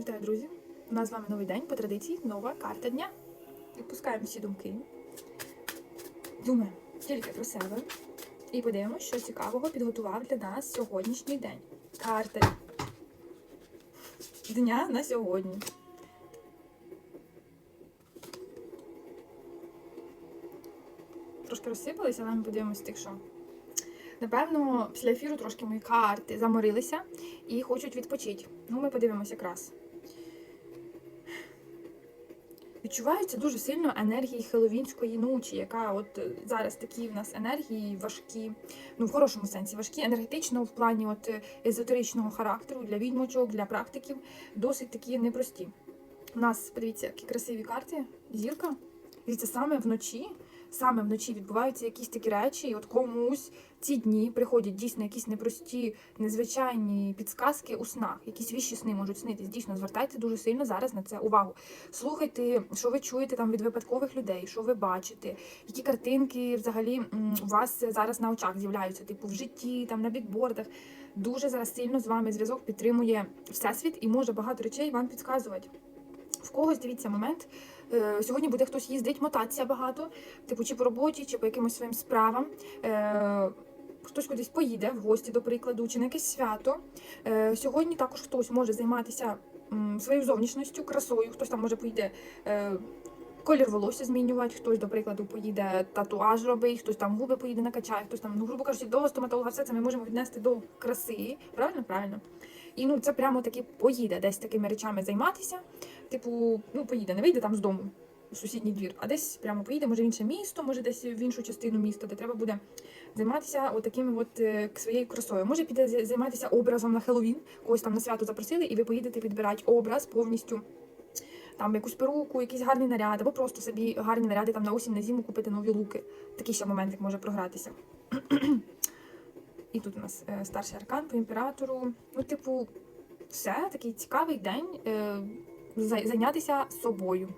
Вітаю, друзі! У нас з вами новий день по традиції нова карта дня. Відпускаємо всі думки. Думаємо тільки про себе. І подивимося, що цікавого підготував для нас сьогоднішній день. Карта дня на сьогодні. Трошки розсипалися, але ми подивимося тих, що. Напевно, після ефіру трошки мої карти заморилися і хочуть відпочити. Ну, ми подивимося якраз. Відчуваються дуже сильно енергії хеловінської ночі, яка от е, зараз такі в нас енергії важкі, ну в хорошому сенсі важкі, енергетично в плані от е, езотеричного характеру для відьмочок, для практиків, досить такі непрості. У нас, подивіться, які красиві карти, зірка. Дивіться, саме вночі, саме вночі відбуваються якісь такі речі, і от комусь ці дні приходять дійсно якісь непрості, незвичайні підсказки у снах, якісь віщі сни можуть снитись. Дійсно, звертайте дуже сильно зараз на це увагу. Слухайте, що ви чуєте там від випадкових людей, що ви бачите, які картинки взагалі у вас зараз на очах з'являються, типу в житті, там на бікбордах. Дуже зараз сильно з вами зв'язок підтримує всесвіт і може багато речей вам підказувати. Когось дивіться момент. е, Сьогодні буде хтось їздить, мотатися багато, типу, чи по роботі, чи по якимось своїм справам. Е, Хтось кудись поїде в гості, до прикладу, чи на якесь свято. Е, Сьогодні також хтось може займатися своєю зовнішністю, красою, хтось там може поїде. Колір волосся змінювати, хтось, до прикладу, поїде татуаж робить, хтось там губи поїде накачає, хтось там, ну, грубо кажучи, до стоматолога, все це ми можемо віднести до краси. Правильно? Правильно. І ну це прямо таки поїде десь такими речами займатися. Типу, ну поїде, не вийде там з дому у сусідній двір, а десь прямо поїде, може в інше місто, може десь в іншу частину міста, де треба буде займатися отакими от е, своєю красою. Може піде займатися образом на Хеллоуін, когось там на свято запросили, і ви поїдете підбирати образ повністю. Там якусь перуку, якийсь гарний наряд, або просто собі гарні наряди там на осінь, на зиму купити нові луки. Такий ще моментик може програтися. І тут у нас е, старший аркан по імператору. Ну, типу, все, такий цікавий день е, зайнятися собою.